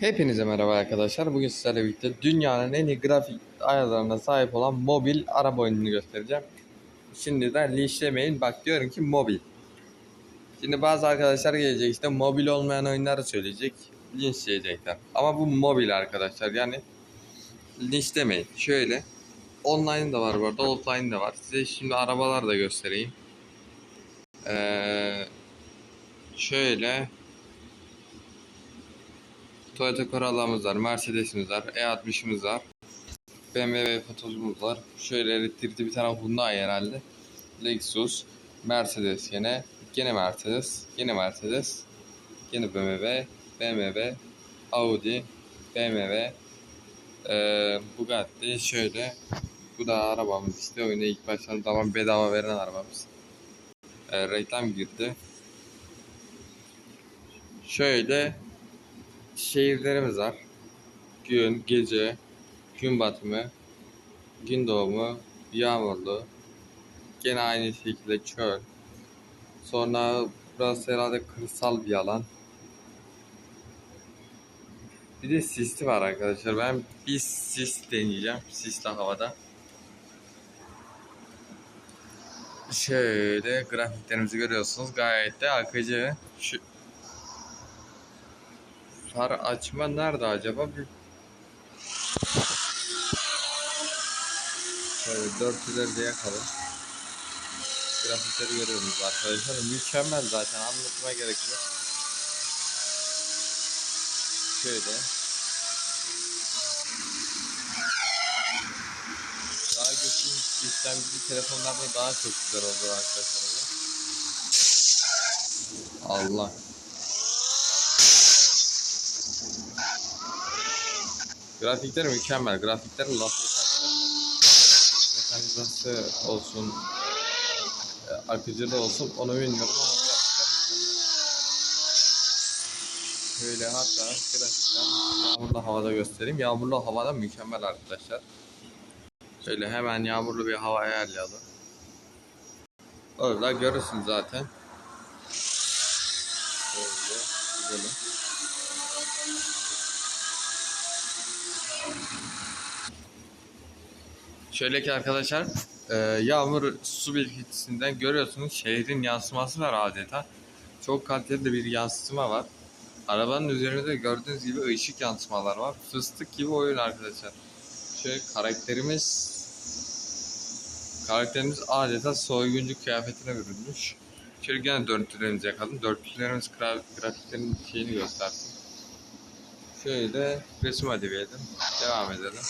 Hepinize merhaba arkadaşlar. Bugün sizlerle birlikte dünyanın en iyi grafik ayarlarına sahip olan mobil araba oyununu göstereceğim. Şimdi de linçlemeyin. Bak diyorum ki mobil. Şimdi bazı arkadaşlar gelecek işte mobil olmayan oyunları söyleyecek. Linçleyecekler. Ama bu mobil arkadaşlar. Yani linçlemeyin. Şöyle. Online da var bu arada. Offline de var. Size şimdi arabalar da göstereyim. Ee, şöyle. Toyota Corolla'mız var, Mercedes'imiz var, E60'ımız var. BMW Fotozumuz var. Şöyle elektrikli bir tane Hyundai herhalde. Lexus, Mercedes yine, gene Mercedes, yine Mercedes, yine BMW, BMW, Audi, BMW, eee Bugatti şöyle. Bu da arabamız işte oyuna ilk baştan tamam bedava veren arabamız. Eee, reklam girdi. Şöyle şehirlerimiz var. Gün, gece, gün batımı, gün doğumu, yağmurlu. Gene aynı şekilde çöl. Sonra burası herhalde kırsal bir alan. Bir de sisli var arkadaşlar. Ben bir sis deneyeceğim. Sisli havada. Şöyle grafiklerimizi görüyorsunuz. Gayet de akıcı. Şu Far açma nerede acaba? Bir... Şöyle dörtlüleri de yakalım. Grafikleri görüyorsunuz arkadaşlar. Mükemmel zaten anlatma gerek yok. Şöyle. Daha güçlü işlemcili telefonlarda daha çok güzel oldu arkadaşlar. Allah. Grafikler mükemmel. Grafikler arkadaşlar. Mekanizması olsun, e, akıcı da olsun onu bilmiyorum ama. Şöyle hatta grafikten yağmurlu havada göstereyim. Yağmurlu havada mükemmel arkadaşlar. Şöyle hemen yağmurlu bir hava ayarlayalım. Orada görürsünüz zaten. Şöyle gidelim. Şöyle ki arkadaşlar e, yağmur su birikintisinden görüyorsunuz şehrin yansıması var adeta. Çok kaliteli bir yansıtma var. Arabanın üzerinde de gördüğünüz gibi ışık yansımalar var. Fıstık gibi oyun arkadaşlar. Şöyle karakterimiz karakterimiz adeta soyguncu kıyafetine bürünmüş. Şöyle gene dörtlülerimizi yakalım. Dörtlülerimiz gra- grafiklerin şeyini göstersin. Şöyle resim verelim. Devam edelim.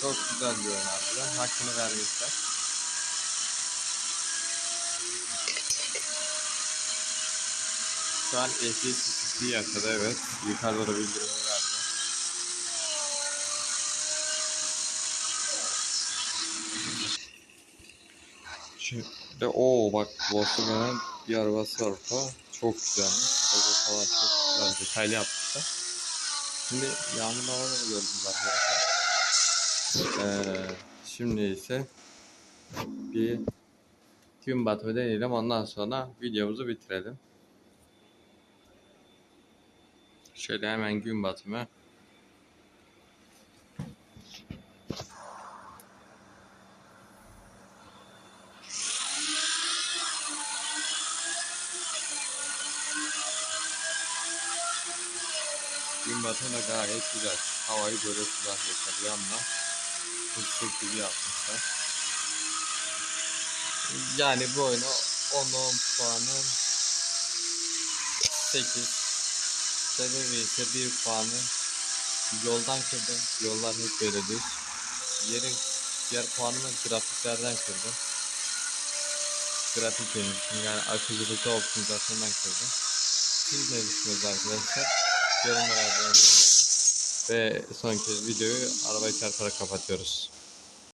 Çok güzel bir oyun harbiden. Hakkını vermişler. Şu an sıkıntısı yaşadı evet. Yukarıda da bildirimi Şimdi o bak Volkswagen'ın bir arabası var orada. Çok güzelmiş. Logo falan çok güzel detaylı yapmışlar. Şimdi yağmurlu havada da gördünüz arkadaşlar. Ee, şimdi ise bir gün batımı deneyelim. Ondan sonra videomuzu bitirelim. Şöyle hemen gün batımı. Da gayet güzel. Havayı görüyorsunuz arkadaşlar bir yandan. Fıstık gibi yapmışlar. Yani bu oyuna 10 10 puanı 8 Sebebi ise bir puanı yoldan kırdım. Yollar hep böyle düz. Yeri, diğer puanımı grafiklerden kırdım. Grafik yönetimi yani akıcılıkta optimizasyondan kırdım. Siz ne düşünüyorsunuz arkadaşlar? Yorumlara yazın. Ve son kez videoyu arabaya çarparak kapatıyoruz.